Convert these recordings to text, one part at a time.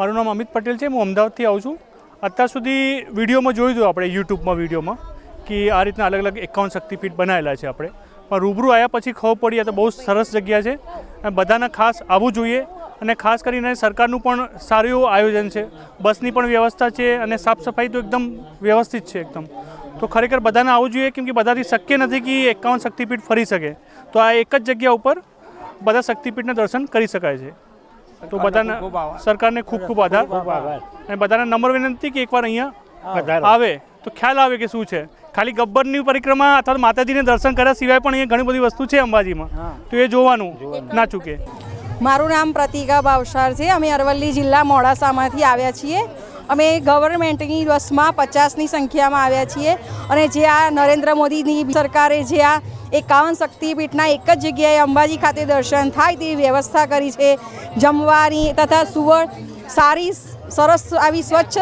મારું નામ અમિત પટેલ છે, હું અમદાવાદથી આવું છું. અત્યાર સુધી વિડીયોમાં જોયું હતું આપણે યુટ્યુબમાં વિડીયોમાં કે આ રીતના અલગ અલગ એકાવન શક્તિપીઠ બનાવેલા છે આપણે. પણ રૂબરૂ આવ્યા પછી ખબર પડી, આ તો બહુ સરસ જગ્યા છે. અને બધાને ખાસ આવવું જોઈએ અને ખાસ કરીને સરકારનું પણ સારું એવું આયોજન છે. બસની પણ વ્યવસ્થા છે અને સાફ સફાઈ તો એકદમ વ્યવસ્થિત છે એકદમ. તો ખરેખર બધાને આવવું જોઈએ, કેમ કે બધાથી શક્ય નથી કે એકાવન શક્તિપીઠ ફરી શકે. તો આ એક જ જગ્યા ઉપર બધા શક્તિપીઠના દર્શન કરી શકાય છે. તો બધાને સરકારને ખૂબ ખૂબ આભાર. અને બધાને નંબર વિનંતી કે એકવાર અહીંયા આવે તો ખ્યાલ આવે કે શું છે. ખાલી ગબ્બરની પરિક્રમા અથવા માતાજીને દર્શન કર્યા સિવાય પણ અહીંયા ઘણી બધી વસ્તુ છે અંબાજીમાં. તો એ જોવાનું ના ચૂકે. મારું નામ પ્રતિકા બાવસાર છે. અમે અરવલ્લી જિલ્લા મોડાસામાંથી આવ્યા છીએ. અમે ગવર્મેન્ટની બસમાં પચાસની સંખ્યામાં આવ્યા છીએ. અને જે આ નરેન્દ્ર મોદીની સરકારે જે આ એકાવન શક્તિપીઠના એક જ જગ્યાએ અંબાજી ખાતે દર્શન થાય તેવી વ્યવસ્થા કરી છે. જમવાની તથા સુવર સારી, સરસ આવી સ્વચ્છ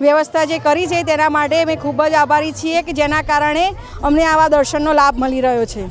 વ્યવસ્થા જે કરી છે તેના માટે અમે ખૂબ જ આભારી છીએ કે જેના કારણે અમને આવા દર્શનનો લાભ મળી રહ્યો છે.